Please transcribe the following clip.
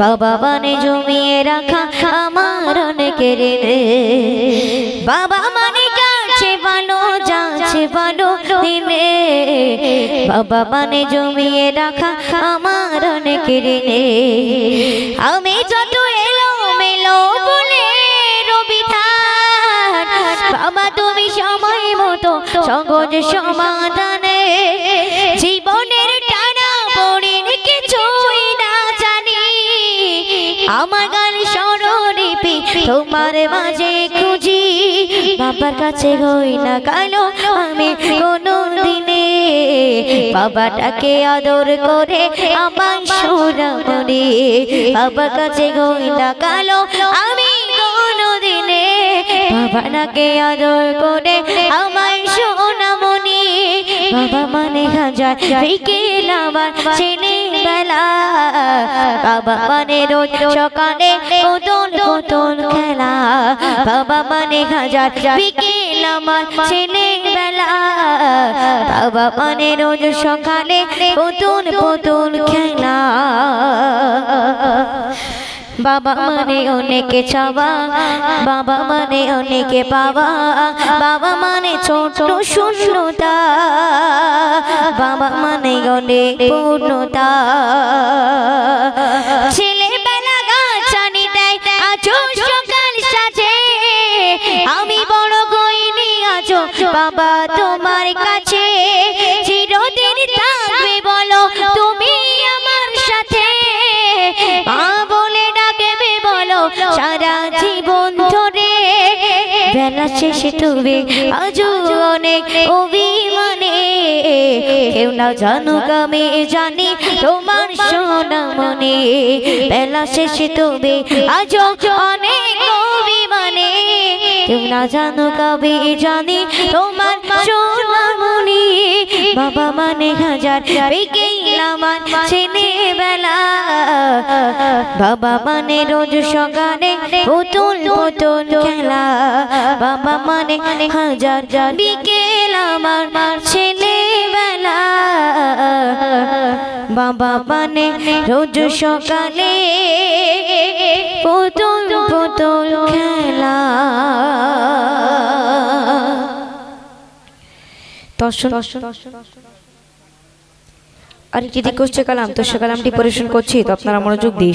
বাবা মানে জমিয়ে রাখা আমার অনেকের রে। বাবা মানে গাছে ভালো যাচ্ছে ভালো দিলে বাবা মানে জমিয়ে রাখা আমার অনেকের রে। আমি যত এলো মেলো বলে রবি বাবা তুমি সময় মতো সহজ সমাধানে আমার গান স্মরণিপি তোমার মাঝে খুঁজি। বাবার কাছে হই না কালো আমি কোনো দিনে বাবাটাকে আদর করে আমার সুরামণি বাবার কাছে হই না কালো আমি কোনো দিনে বাবাটাকে আদর করে আমার সোনামণি বাবা মানে বাবা মানে রোজ সকালে খেলা। বাবা মানে আমার ছেলেবেলা বাবা মানে রোজ সকালে খেলা। বাবা মানে অনেকে চাওয়া, বাবা মানে অনেকে পাওয়া, বাবা মানে ছোট শূন্যতা, বাবা মানে অনেক পূর্ণতা। আমি বড় বাবা তোমার কাছে। বেলা শেষে তুমি আজও অনেক অভিমানে। কেউ না জানুক আমি জানি তোমার সোনা মনে। বেলা শেষে তুমি আজও অনেক অভিমানে। কেউ না জানুক আমি জানি তোমার সোনা মনে। বাবা মানে হাজার বিকেল আমার ছেলেবেলা। বাবা মানে রোজ সকালে পুতুল পুতুল খেলা। বাবা মানে হাজার বিকেল আমার ছেলেবেলা। বাবা মানে রোজ সকালে পুতুল পুতুল খেলা। আরেকটি দিক করছে কালাম, তো সে কালামটি পরিবেশন করছি, তো আপনারা মনোযোগ দিয়ে